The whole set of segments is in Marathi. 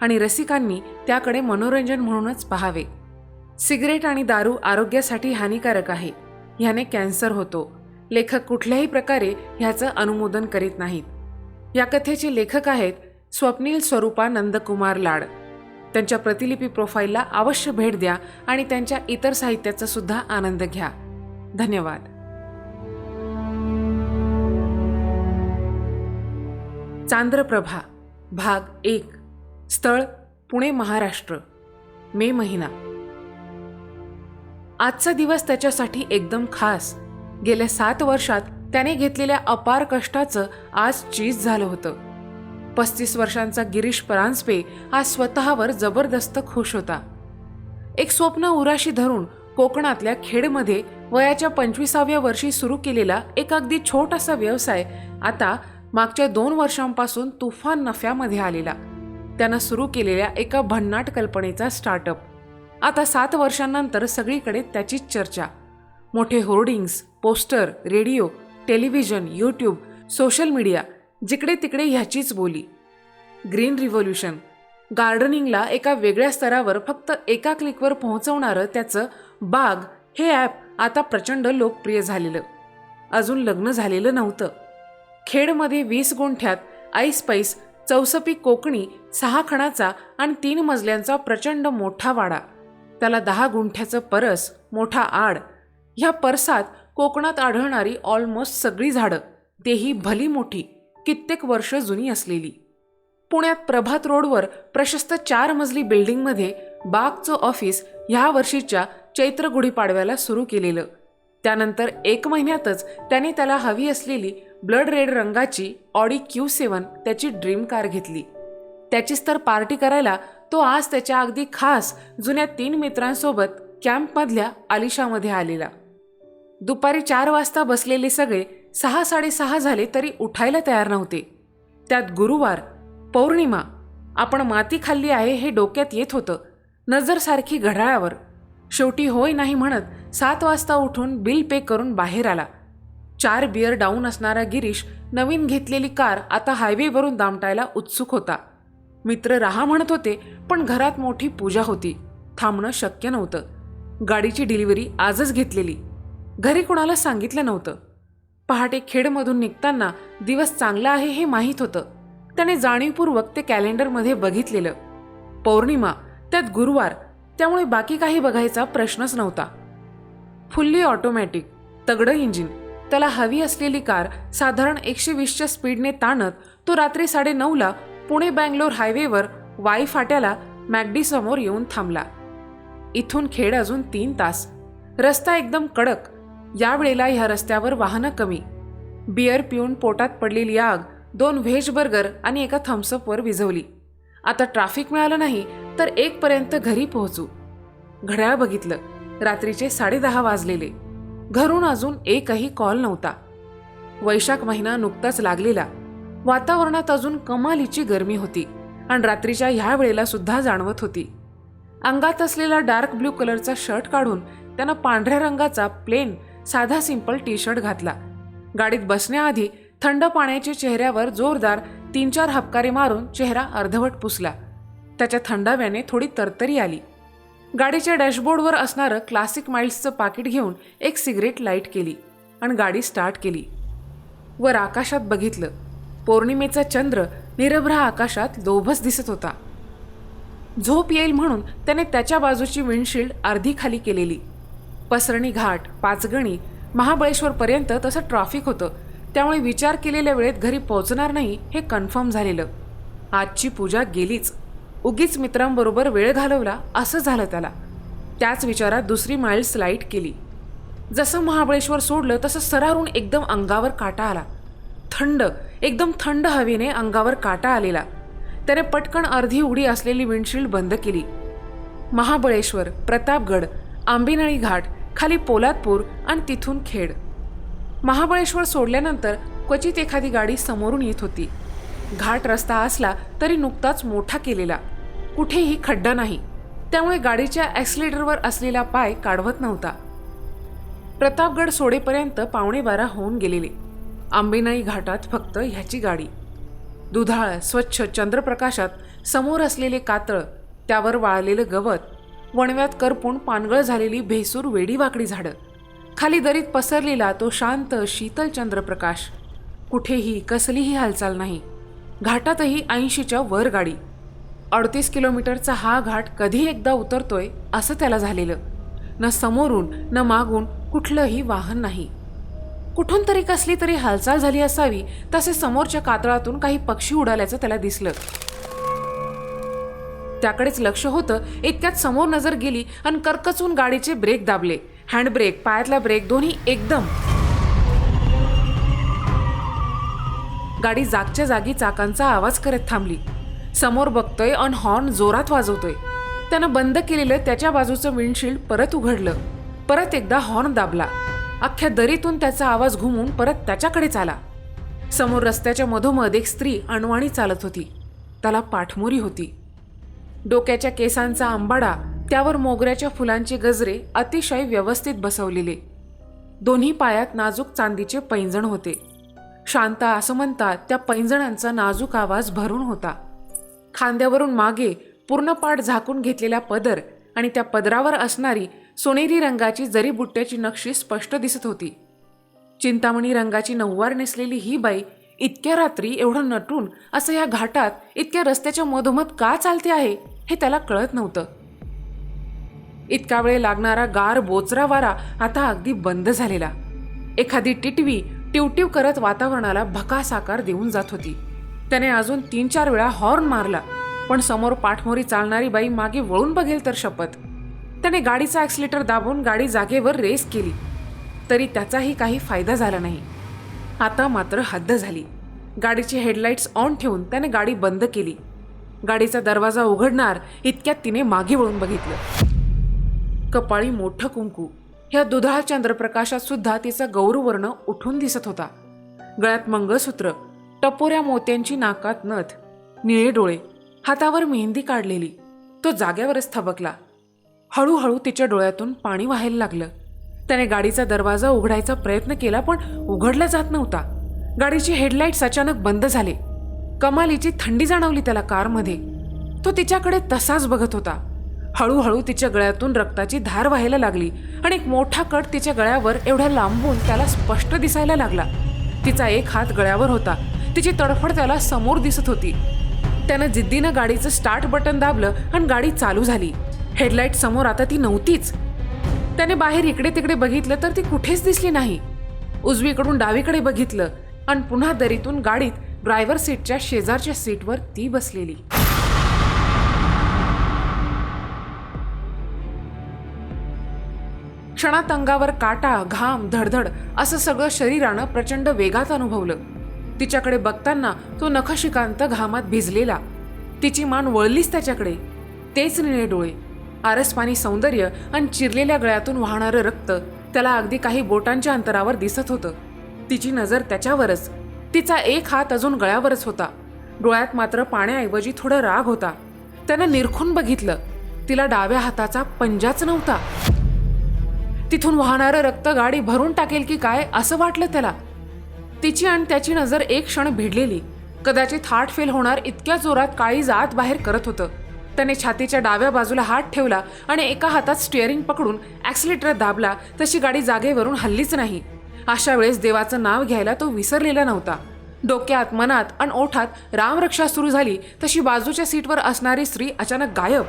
आणि रसिकांनी त्याकडे मनोरंजन म्हणूनच पाहावे. सिगरेट आणि दारू आरोग्यासाठी हानिकारक आहे. ह्याने कॅन्सर होतो. लेखक कुठल्याही प्रकारे ह्याचं अनुमोदन करीत नाहीत. या कथेचे लेखक आहेत स्वप्नील स्वरूपा नंदकुमार लाड. त्यांच्या प्रतिलिपी प्रोफाईलला अवश्य भेट द्या आणि त्यांच्या इतर साहित्याचा सुद्धा आनंद घ्या. धन्यवाद. चांद्रप्रभा भाग एक. स्थळ पुणे महाराष्ट्र मे महिना. आजचा दिवस त्याच्यासाठी एकदम खास. गेल्या सात वर्षात त्याने घेतलेल्या अपार कष्टाचं आज चीज झालं होतं. पस्तीस वर्षांचा गिरीश परांजपे आज स्वतःवर जबरदस्त खुश होता. एक स्वप्न उराशी धरून कोकणातल्या खेडमध्ये वयाच्या पंचवीसाव्या वर्षी सुरू केलेला एक अगदी छोटासा व्यवसाय आता मागच्या दोन वर्षांपासून तुफान नफ्यामध्ये आलेला. त्यानं सुरू केलेल्या एका भन्नाट कल्पनेचा स्टार्टअप आता सात वर्षांनंतर सगळीकडे त्याचीच चर्चा. मोठे hoardings poster radio television YouTube social media जिकडे तिकडे ह्याचीच बोली. Green revolution. गार्डनिंगला एका वेगळ्या स्तरावर फक्त एका क्लिकवर पोहोचवणारं त्याचं बाग हे ॲप आता प्रचंड लोकप्रिय झालेलं. अजून लग्न झालेलं नव्हतं. खेडमध्ये वीस गुंठ्यात ऐसपैस चौसपी कोकणी सहा खणाचा आणि तीन मजल्यांचा प्रचंड मोठा वाडा. त्याला दहा गुंठ्याचं परस मोठा आड. ह्या परसात कोकणात आढळणारी ऑलमोस्ट सगळी झाडं. तेही भली मोठी कित्येक वर्ष जुनी असलेली. पुण्यात प्रभात रोडवर प्रशस्त चार मजली बिल्डिंगमध्ये बागचं ऑफिस ह्या वर्षीच्या चैत्र गुढीपाडव्याला सुरू केलेलं. त्यानंतर एक महिन्यातच त्याने त्याला हवी असलेली ब्लड रेड रंगाची ऑडी क्यू सेवन त्याची ड्रीम कार घेतली. त्याचीच तर पार्टी करायला तो आज त्याच्या अगदी खास जुन्या तीन मित्रांसोबत कॅम्पमधल्या आलिशामध्ये आलेला. दुपारी चार वाजता बसलेले सगळे सहा साडेसहा झाले तरी उठायला तयार नव्हते. त्यात गुरुवार पौर्णिमा आपण माती खाल्ली आहे हे डोक्यात येत होतं नजरसारखी घड्याळावर. शेवटी होय नाही म्हणत सात वाजता उठून बिल पे करून बाहेर आला. चार बियर डाऊन असणारा गिरीश नवीन घेतलेली कार आता हायवेवरून दामटायला उत्सुक होता. मित्र राहा म्हणत होते पण घरात मोठी पूजा होती. थांबणं शक्य नव्हतं. गाडीची डिलिव्हरी आजच घेतलेली. घरी कुणाला सांगितलं नव्हतं. पहाटे खेडमधून निघताना दिवस चांगला आहे हे माहीत होतं. त्याने जाणीवपूर्वक ते कॅलेंडरमध्ये बघितलेलं. पौर्णिमा त्यात गुरुवार त्यामुळे बाकी काही बघायचा प्रश्नच नव्हता. फुल्ली ऑटोमॅटिक तगडं इंजिन त्याला हवी असलेली कार साधारण एकशे वीसच्या स्पीडने ताणत तो रात्री साडेनऊला पुणे बँगलोर हायवेवर वाई फाट्याला मॅगडी समोर येऊन थांबला. इथून खेड अजून तीन तास. रस्ता एकदम कडक. यावेळेला ह्या रस्त्यावर वाहनं कमी. बियर पिऊन पोटात पडलेली आग दोन व्हेज बर्गर आणि एका थम्सअपवर विझवली. आता ट्रॅफिक मिळालं नाही तर एकपर्यंत घरी पोहोचू. घड्याळ बघितलं. रात्रीचे साडेदहा वाजलेले. घरून अजून एकही कॉल नव्हता. वैशाख महिना नुकताच लागलेला. वातावरणात अजून कमालीची गरमी होती आणि रात्रीच्या ह्या वेळेला सुद्धा जाणवत होती. अंगात असलेला डार्क ब्ल्यू कलरचा शर्ट काढून त्यानं पांढऱ्या रंगाचा प्लेन साधा सिंपल टी शर्ट घातला. गाडीत बसण्याआधी थंड पाण्याच्या चेहऱ्यावर जोरदार तीन चार हपकारे मारून चेहरा अर्धवट पुसला. त्याच्या थंडाव्याने थोडी तरतरी आली. गाडीच्या डॅशबोर्डवर असणारं क्लासिक माइल्सचं पाकिट घेऊन एक सिगरेट लाइट केली आणि गाडी स्टार्ट केली. वर आकाशात बघितलं पौर्णिमेचा चंद्र निरभ्र आकाशात लोभस दिसत होता. झोप येईल म्हणून त्याने त्याच्या बाजूची विंडशिल्ड अर्धी खाली केलेली. पसरणी घाट पाचगणी महाबळेश्वरपर्यंत तसं ट्रॅफिक होतं. त्यामुळे विचार केलेल्या वेळेत घरी पोहोचणार नाही हे कन्फर्म झालेलं. आजची पूजा गेलीच. उगीच मित्रांबरोबर वेळ घालवला असं झालं त्याला. त्याच विचारात दुसरी माईल स्लाईट केली. जसं महाबळेश्वर सोडलं तसं सरारून एकदम अंगावर काटा आला. थंड एकदम थंड हवेने अंगावर काटा आलेला. त्याने पटकन अर्धी उडी असलेली विंडशील्ड बंद केली. महाबळेश्वर प्रतापगड आंबिनळी घाट खाली पोलादपूर आणि तिथून खेड. महाबळेश्वर सोडल्यानंतर क्वचित एखादी गाडी समोरून येत होती. घाट रस्ता असला तरी नुकताच मोठा केलेला. कुठेही खड्डा नाही. त्यामुळे गाडीच्या ॲक्सिलेटरवर असलेला पाय काढवत नव्हता. प्रतापगड सोडेपर्यंत पावणे बारा होऊन गेलेले. आंबेनाई घाटात फक्त ह्याची गाडी. दुधाळ स्वच्छ चंद्रप्रकाशात समोर असलेले कातळ त्यावर वाळलेलं गवत वणव्यात करपून पानगळ झालेली भेसूर वेडीवाकडी झाडं. खाली दरीत पसरलेला तो शांत शीतल चंद्रप्रकाश. कुठेही कसलीही हालचाल नाही. घाटातही ऐंशीच्या वर गाडी. अडतीस किलोमीटरचा हा घाट कधी एकदा उतरतोय असं त्याला झालेलं. न समोरून न मागून कुठलंही वाहन नाही. कुठून तरी कसली तरी हालचाल झाली असावी तसे समोरच्या कातळातून काही पक्षी उडाल्याचं त्याला दिसलं. त्याकडेच लक्ष होतं इतक्यात समोर नजर गेली आणि कर्कचून गाडीचे ब्रेक दाबले. हँडब्रेक पायातला ब्रेक दोन्ही एकदम गाडी जागच्या जागी चाकांचा आवाज करत थांबली. समोर बघतोय अन हॉर्न जोरात वाजवतोय. त्यानं बंद केलेलं त्याच्या बाजूचं विंडशील्ड परत उघडलं. परत एकदा हॉर्न दाबला. अख्ख्या दरीतून त्याचा आवाज घुमून परत त्याच्याकडेच आला. समोर रस्त्याच्या मधोमध एक स्त्री अणवाणी चालत होती. त्याला पाठमोरी होती. डोक्याच्या केसांचा आंबाडा त्यावर मोगऱ्याच्या फुलांचे गजरे अतिशय व्यवस्थित बसवलेले. दोन्ही पायात नाजूक चांदीचे पैंजण होते. शांत असं म्हणतात त्या पैंजणांचा नाजूक आवाज भरून होता. खांद्यावरून मागे पूर्ण पाठ झाकून घेतलेला पदर आणि त्या पदरावर असणारी सोनेरी रंगाची जरीबुट्ट्याची नक्षी स्पष्ट दिसत होती. चिंतामणी रंगाची नऊवार नेसलेली ही बाई इतक्या रात्री एवढं नटून असं या घाटात इतक्या रस्त्याच्या मधोमध का चालते आहे हे त्याला कळत नव्हतं. इतका वेळ लागणारा गार बोचरा वारा आता अगदी बंद झालेला. एखादी टिटवी टिवटिव करत वातावरणाला भकास आकार देऊन जात होती. त्याने अजून तीन चार वेळा हॉर्न मारला पण समोर पाठमोरी चालणारी बाई मागे वळून बघेल तर शपथ. त्याने गाडीचा ॲक्सिलेटर दाबून गाडी जागेवर रेस केली. तरी त्याचाही काही फायदा झाला नाही. आता मात्र हद्द झाली. गाडीची हेडलाईट्स ऑन ठेवून त्याने गाडी बंद केली. गाडीचा दरवाजा उघडणार इतक्यात तिने मागे वळून बघितलं. कपाळी मोठं कुंकू. ह्या दुधाळ चंद्रप्रकाशात सुद्धा तिचा गौरवर्ण उठून दिसत होता. गळ्यात मंगळसूत्र टपोऱ्या मोत्यांची नाकात नथ निळे डोळे हातावर मेहंदी काढलेली तो जाग्यावरच थबकला. हळूहळू तिच्या डोळ्यातून पाणी व्हायला लागलं. त्याने गाडीचा दरवाजा उघडायचा प्रयत्न केला पण उघडला जात नव्हता. गाडीची हेडलाईट्स अचानक बंद झाले. कमालीची थंडी जाणवली त्याला कारमध्ये. तो तिच्याकडे तसाच बघत होता. हळूहळू तिच्या गळ्यातून रक्ताची धार व्हायला लागली आणि एक मोठा कट तिच्या गळ्यावर एवढ्या लांबून त्याला स्पष्ट दिसायला लागला. तिचा एक हात गळ्यावर होता. तिची तडफड त्याला समोर दिसत होती. त्यानं जिद्दीनं गाडीचं स्टार्ट बटन दाबलं आणि गाडी चालू झाली. हेडलाईट समोर आता ती नव्हतीच. त्याने बाहेर इकडे तिकडे बघितलं तर ती कुठेच दिसली नाही. उजवीकडून डावीकडे बघितलं आणि पुन्हा दरीतून गाडीत ड्रायव्हर सीटच्या शेजारच्या सीटवर ती बसलेली. क्षणात अंगावर काटा घाम धडधड असं सगळं शरीरानं प्रचंड वेगात अनुभवलं. तिच्याकडे बघताना तो नखशिकांत घामात भिजलेला. तिची मान वळलीच त्याच्याकडे. तेच निळे डोळे आरसपाणी सौंदर्य आणि चिरलेल्या गळ्यातून वाहणारं रक्त त्याला अगदी काही बोटांच्या अंतरावर दिसत होतं. तिची नजर त्याच्यावरच. तिचा एक हात अजून गळ्यावरच होता. डोळ्यात मात्र पाण्याऐवजी थोडा राग होता. त्यानं निरखून बघितलं. तिला डाव्या हाताचा पंजाच नव्हता. तिथून वाहणारं रक्त गाडी भरून टाकेल की काय असं वाटलं त्याला. तिची आणि त्याची नजर एक क्षण भिडलेली. कदाचित हार्ट फेल होणार इतक्या जोरात काळी जात बाहेर करत होतं. त्याने छातीच्या डाव्या बाजूला हात ठेवला आणि एका हातात स्टिअरिंग पकडून ॲक्सिलेटर दाबला तशी गाडी जागेवरून हल्लीच नाही. अशा वेळेस देवाचं नाव घ्यायला तो विसरलेला नव्हता. डोक्यात मनात आणि ओठात रामरक्षा सुरू झाली तशी बाजूच्या सीटवर असणारी स्त्री अचानक गायब.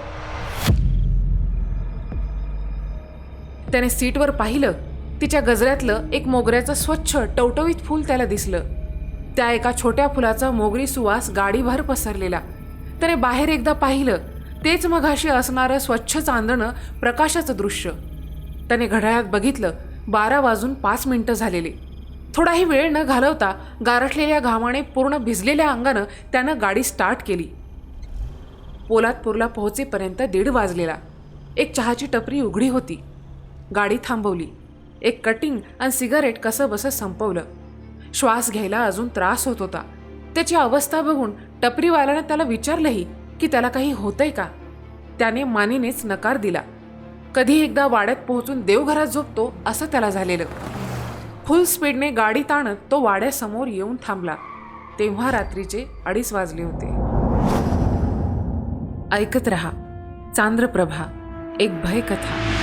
त्याने सीटवर पाहिलं तिच्या गजऱ्यातलं एक मोगऱ्याचं स्वच्छ टवटवीत फूल त्याला दिसलं. त्या एका छोट्या फुलाचा मोगरी सुवास गाडीभर पसरलेला. त्याने बाहेर एकदा पाहिलं तेच मघाशी असणारं स्वच्छ चांदणं प्रकाशाचं दृश्य. त्याने घड्याळात बघितलं बारा वाजून पाच मिनटं झालेले. थोडाही वेळ न घालवता गारठलेल्या घामाने पूर्ण भिजलेल्या अंगानं त्यानं गाडी स्टार्ट केली. पोलादपूरला पोहोचेपर्यंत दीड वाजलेला. एक चहाची टपरी उघडी होती. गाडी थांबवली. एक कटिंग आणि सिगारेट कसं बसं संपवलं. श्वास घ्यायला अजून त्रास होत होता. त्याची अवस्था बघून टपरीवाल्यानं त्याला विचारलंही की त्याला काही होतंय का? त्याने मानेनेच नकार दिला. कधी एकदा वाड्यात पोहोचून देवघरात झोपतो असं त्याला झालेलं. फुल स्पीडने गाडी ताणत तो वाड्यासमोर येऊन थांबला. तेव्हा रात्रीचे अडीच वाजले होते. ऐकत रहा. चांद्रप्रभा. एक भयकथा.